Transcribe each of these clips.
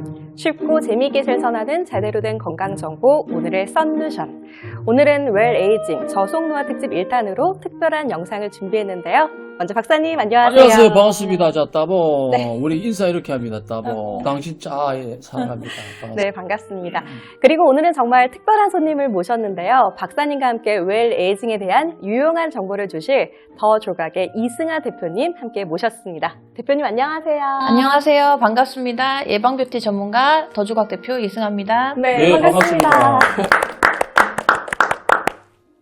Mm-hmm. 쉽고 재미있게 실천하는 제대로 된 건강 정보 오늘의 썬루션. 오늘은 웰 에이징 저속노화 특집 1탄으로 특별한 영상을 준비했는데요. 먼저 박사님 안녕하세요. 안녕하세요. 반갑습니다. 자, 따보. 네. 우리 인사 이렇게 합니다. 따보. 당신 짜에 사랑합니다. 반갑습니다. 네, 반갑습니다. 그리고 오늘은 정말 특별한 손님을 모셨는데요. 박사님과 함께 웰 에이징에 대한 유용한 정보를 주실 더 조각의 이승아 대표님 함께 모셨습니다. 대표님 안녕하세요. 안녕하세요. 반갑습니다. 예방뷰티 전문가 더주각 대표 이승아입니다. 네, 네, 반갑습니다. 반갑습니다.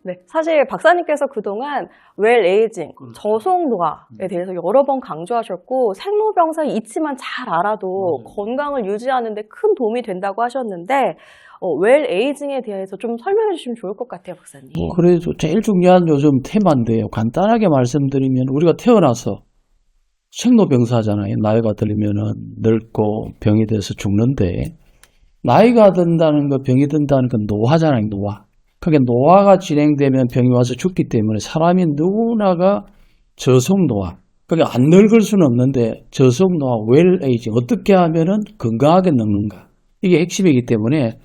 네, 사실 박사님께서 그동안 웰 에이징, 그렇죠. 저속 노화에 대해서 여러 번 강조하셨고 생로병사 잊지만 잘 알아도. 건강을 유지하는 데 큰 도움이 된다고 하셨는데 어, 웰 에이징에 대해서 좀 설명해 주시면 좋을 것 같아요, 박사님. 뭐, 그래도 제일 중요한 요즘 테마인데요. 간단하게 말씀드리면 우리가 태어나서 생로병사잖아요. 나이가 들면은 늙고 병이 돼서 죽는데 나이가 든다는 거, 병이 든다는 건 노화잖아요. 노화. 그게 노화가 진행되면 병이 와서 죽기 때문에 사람이 누구나가 저속 노화. 그게 안 늙을 수는 없는데 저속 노화, 웰 에이징 어떻게 하면은 건강하게 늙는가. 이게 핵심이기 때문에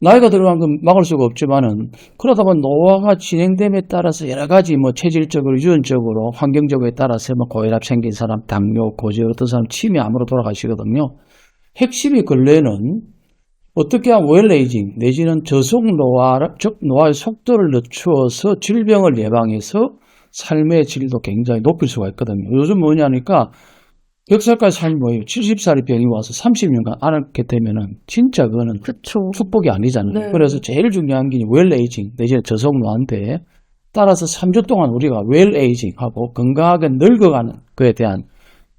나이가 들어간 건 막을 수가 없지만은 그러다 보면 노화가 진행됨에 따라서 여러 가지 뭐 체질적으로 유전적으로 환경적으로에 따라서 뭐 고혈압 생긴 사람, 당뇨, 고지 어떤 사람 치매암으로 돌아가시거든요. 핵심이 근래는 어떻게 하면 웰레이징 내지는 저속 노화, 즉 노화의 속도를 늦추어서 질병을 예방해서 삶의 질도 굉장히 높일 수가 있거든요. 요즘 뭐냐니까 100살까지 삶이 뭐예요? 70살이 병이 와서 30년간 안 하게 되면은 진짜 그거는 그렇죠. 축복이 아니잖아요. 네. 그래서 제일 중요한 게 웰에이징 내지는 저속노화인데 따라서 3주 동안 우리가 웰에이징하고 건강하게 늙어가는 그에 대한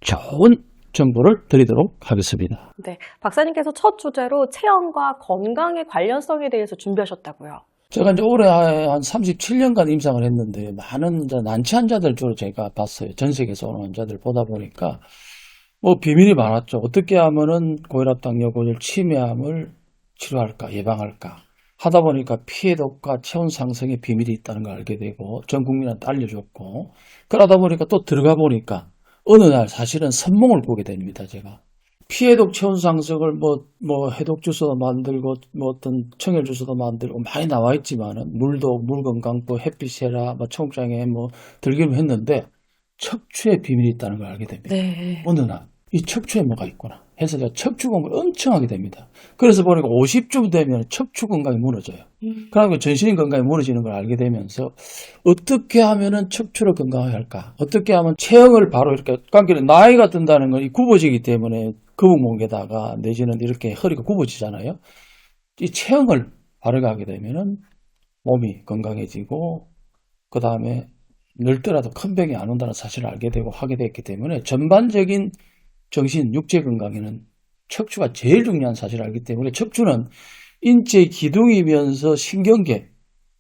좋은 정보를 드리도록 하겠습니다. 네, 박사님께서 첫 주제로 체형과 건강의 관련성에 대해서 준비하셨다고요. 제가 이제 올해 한 37년간 임상을 했는데 많은 난치 환자들 주로 제가 봤어요. 전 세계에서 오는 환자들 보다 보니까 뭐 비밀이 많았죠. 어떻게 하면은 고혈압, 당뇨, 고혈, 치매암을 치료할까, 예방할까 하다 보니까 피해독과 체온 상승의 비밀이 있다는 걸 알게 되고 전 국민한테 알려줬고 그러다 보니까 또 들어가 보니까 어느 날 사실은 선몽을 보게 됩니다. 제가 피해독 체온 상승을 뭐, 뭐, 해독 주스도 만들고, 뭐 어떤 청열 주스도 만들고 많이 나와 있지만은, 물도, 물 건강부, 햇빛에라, 뭐, 청장에 뭐, 들기로 했는데, 척추에 비밀이 있다는 걸 알게 됩니다. 네. 어느 날, 이 척추에 뭐가 있구나. 해서 제가 척추 공부를 엄청 하게 됩니다. 그래서 보니까 50쯤 되면 척추 건강이 무너져요. 그러고 전신 건강이 무너지는 걸 알게 되면서 어떻게 하면은 척추를 건강하게 할까? 어떻게 하면 체형을 바로 이렇게 깡기는 나이가 든다는 건 이 굽어지기 때문에 거북목에다가 내지는 이렇게 허리가 굽어지잖아요. 이 체형을 바르게 하게 되면은 몸이 건강해지고 그 다음에 늙더라도 큰 병이 안 온다는 사실을 알게 되고 하게 됐기 때문에 전반적인 정신, 육체 건강에는 척추가 제일 중요한 사실을 알기 때문에 척추는 인체 기둥이면서 신경계,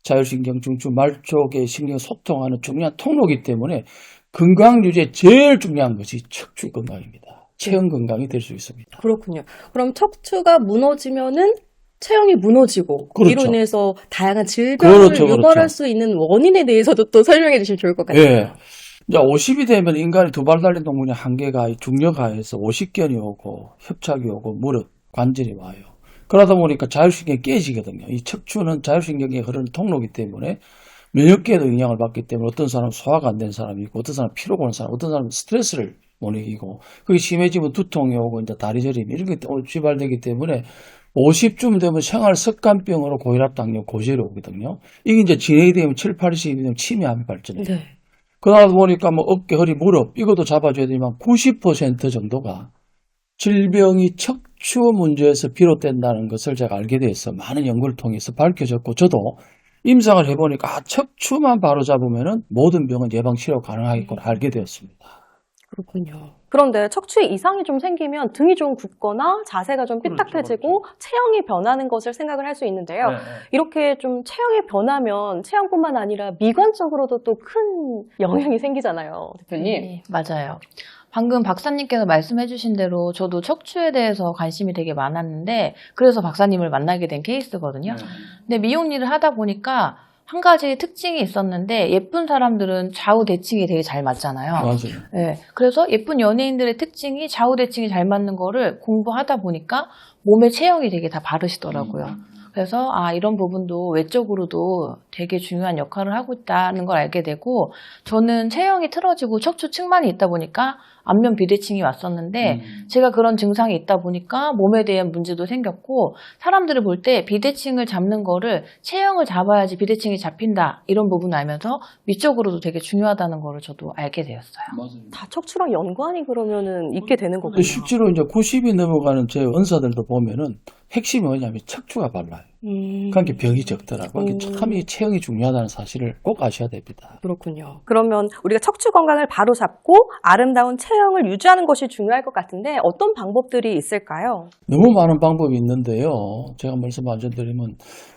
자율신경, 중추, 말쪽의 신경 소통하는 중요한 통로이기 때문에 건강 유지에 제일 중요한 것이 척추 건강입니다. 체형 건강이 될 수 있습니다. 그렇군요. 그럼 척추가 무너지면은 체형이 무너지고 그렇죠. 이로 인해서 다양한 질병을 그렇죠, 유발할 그렇죠. 수 있는 원인에 대해서도 또 설명해 주시면 좋을 것 같아요. 예. 이제 50이 되면 인간이 두 발 달린 동물의 한계가 이 중력하에서 오십견이 오고 협착이 오고 무릎, 관절이 와요. 그러다 보니까 자율신경이 깨지거든요. 이 척추는 자율신경이 흐르는 통로이기 때문에 면역계에도 영향을 받기 때문에 어떤 사람은 소화가 안 된 사람이 있고 어떤 사람은 피로가 오는 사람, 어떤 사람은 스트레스를 못 이기고 그게 심해지면 두통이 오고 이제 다리 저림 이런 게 지발되기 때문에 50쯤 되면 생활 습관병으로 고혈압, 당뇨, 고지혈이 오거든요. 이게 이제 진행이 되면 7, 80이 되면 치매암이 발전해요. 네. 그러다 보니까 뭐 어깨, 허리, 무릎 이것도 잡아줘야 되지만 90% 정도가 질병이 척추 문제에서 비롯된다는 것을 제가 알게 돼서 많은 연구를 통해서 밝혀졌고 저도 임상을 해보니까 아, 척추만 바로 잡으면은 모든 병은 예방 치료 가능하겠구나 알게 되었습니다. 그렇군요. 그런데 척추에 이상이 좀 생기면 등이 좀 굽거나 자세가 좀 그렇죠, 삐딱해지고 체형이 변하는 것을 생각을 할 수 있는데요. 네. 이렇게 좀 체형이 변하면 체형뿐만 아니라 미관적으로도 또 큰 영향이 생기잖아요, 대표님. 네, 맞아요. 방금 박사님께서 말씀해주신 대로 저도 척추에 대해서 관심이 되게 많았는데 그래서 박사님을 만나게 된 케이스거든요. 근데 미용 일을 하다 보니까 한 가지 특징이 있었는데 예쁜 사람들은 좌우 대칭이 되게 잘 맞잖아요. 맞아요. 네, 그래서 예쁜 연예인들의 특징이 좌우 대칭이 잘 맞는 거를 공부하다 보니까 몸의 체형이 되게 다 바르시더라고요. 그래서 아 이런 부분도 외적으로도 되게 중요한 역할을 하고 있다는 걸 알게 되고 저는 체형이 틀어지고 척추 측만이 있다 보니까 안면 비대칭이 왔었는데 음. 제가 그런 증상이 있다 보니까 몸에 대한 문제도 생겼고 사람들을 볼 때 비대칭을 잡는 거를 체형을 잡아야지 비대칭이 잡힌다 이런 부분을 알면서 위쪽으로도 되게 중요하다는 거를 저도 알게 되었어요. 맞아요. 다 척추랑 연관이 그러면은 있게 되는 거군요. 실제로 이제 90이 넘어가는 제 은사들도 보면은 핵심이 뭐냐면 척추가 발라요. 음, 그러니까 병이 적더라고. 그러니까 음. 참이 체형이 중요하다는 사실을 꼭 아셔야 됩니다. 그렇군요. 그러면 우리가 척추 건강을 바로 잡고 아름다운 체형을 유지하는 것이 중요할 것 같은데 어떤 방법들이 있을까요? 너무 많은 방법이 있는데요. 제가 말씀 먼저 드리면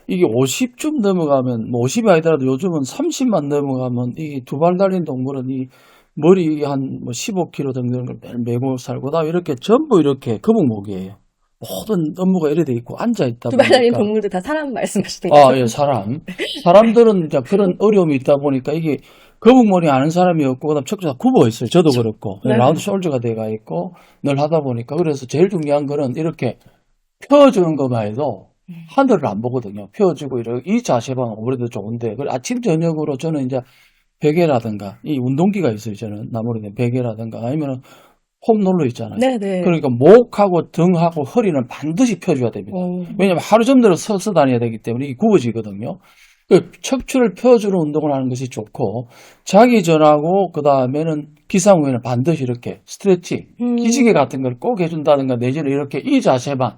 이게 50쯤 넘어가면 뭐 50이 아니더라도 요즘은 30만 넘어가면 이 두 발 달린 동물은 이 머리 한 뭐 15kg 정도는 걸 매일 메고 살고 그다음에 이렇게 전부 이렇게 거북목이에요. 모든 업무가 이래 돼 있고 앉아 있다 두발 달린 보니까 동물들 다 사람 말씀하시는 거죠? 아, 예, 사람. 사람들은 이제 그런 어려움이 있다 보니까 이게 거북머리 아는 사람이 없고, 그 다음 척추가 굽어 있어요. 저도 그렇고. 네. 라운드 숄저가 돼가 있고, 늘 하다 보니까. 그래서 제일 중요한 거는 이렇게 펴주는 것만 해도 하늘을 안 보거든요. 펴주고, 이렇게 이 자세방 아무래도 좋은데, 그 아침, 저녁으로 저는 이제 베개라든가, 이 운동기가 있어요. 저는 나무로 된 베개라든가, 아니면 홈롤러 있잖아요. 네네. 그러니까 목하고 등하고 허리는 반드시 펴줘야 됩니다. 어, 왜냐면 하루 종일 서서 다녀야 되기 때문에 이게 굽어지거든요. 그 척추를 펴주는 운동을 하는 것이 좋고 자기 전하고 그 다음에는 기상 후에는 반드시 이렇게 스트레치, 음. 기지개 같은 걸 꼭 해준다든가 내지는 이렇게 이 자세만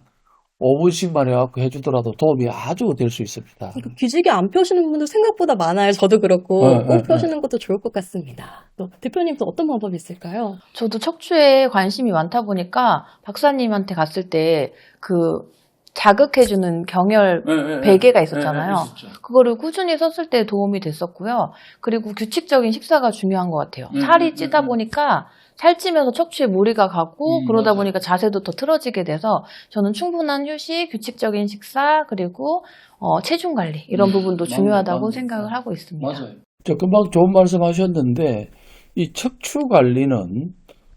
5분씩만 해갖고 해주더라도 도움이 아주 될 수 있습니다. 이거 기지개 안 펴시는 분들 생각보다 많아요. 저도 그렇고 네, 꼭 네, 펴시는 것도 좋을 것 같습니다. 또 대표님 또 어떤 방법이 있을까요? 저도 척추에 관심이 많다 보니까 박사님한테 갔을 때 그 자극해주는 경혈 베개가 있었잖아요. 그거를 꾸준히 썼을 때 도움이 됐었고요. 그리고 규칙적인 식사가 중요한 것 같아요. 음, 살이 음, 찌다 음. 보니까 살찌면서 척추에 무리가 가고 음, 그러다 맞아요. 보니까 자세도 더 틀어지게 돼서 저는 충분한 휴식, 규칙적인 식사 그리고 어, 체중 관리 이런 음, 부분도 맞네, 중요하다고 맞네. 생각을 하고 있습니다. 맞아요. 저 금방 좋은 말씀 하셨는데, 이 척추 관리는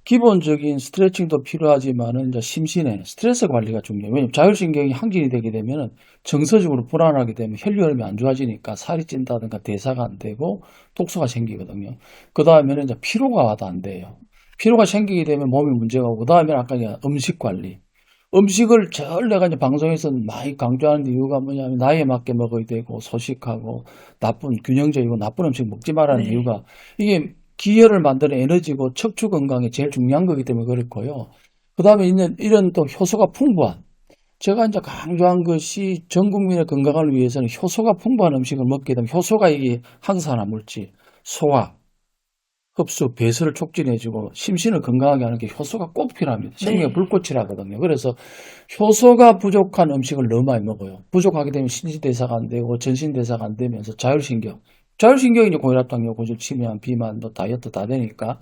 기본적인 스트레칭도 필요하지만은 이제 심신의 스트레스 관리가 중요해요. 왜냐면 자율신경이 항진이 되게 되면은 정서적으로 불안하게 되면 혈류혈이 안 좋아지니까 살이 찐다든가 대사가 안 되고 독소가 생기거든요. 그 다음에는 이제 피로가 와도 안 돼요. 피로가 생기게 되면 몸에 문제가 오고, 그 다음에는 아까 음식 관리. 음식을 절 내가 이제 방송에서 많이 강조하는 이유가 뭐냐면 나이에 맞게 먹어야 되고 소식하고 나쁜 균형적이고 나쁜 음식 먹지 말라는 네. 이유가 이게 기혈을 만드는 에너지고 척추 건강에 제일 중요한 거기 때문에 그렇고요. 그 다음에 있는 이런 또 효소가 풍부한 제가 이제 강조한 것이 전 국민의 건강을 위해서는 효소가 풍부한 음식을 먹게 되면 효소가 이게 항산화 물질, 소화, 흡수, 배설을 촉진해주고 심신을 건강하게 하는 게 효소가 꼭 필요합니다. 생명의 네. 불꽃이라거든요. 그래서 효소가 부족한 음식을 너무 많이 먹어요. 부족하게 되면 신진대사가 안 되고 전신대사가 안 되면서 자율신경, 자율신경이 이제 고혈압 당뇨, 고질, 치명, 비만, 뭐 다이어트 다 되니까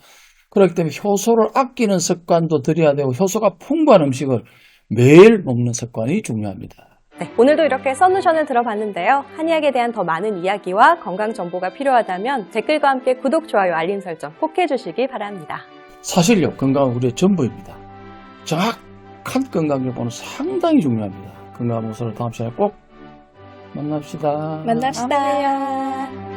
그렇기 때문에 효소를 아끼는 습관도 들여야 되고 효소가 풍부한 음식을 매일 먹는 습관이 중요합니다. 네, 오늘도 이렇게 썬루션을 들어봤는데요. 한의학에 대한 더 많은 이야기와 건강 정보가 필요하다면 댓글과 함께 구독, 좋아요, 알림 설정 꼭 해주시기 바랍니다. 사실력, 건강은 우리의 전부입니다. 정확한 건강 정보는 상당히 중요합니다. 건강한 모습으로 다음 시간에 꼭 만납시다. 만납시다.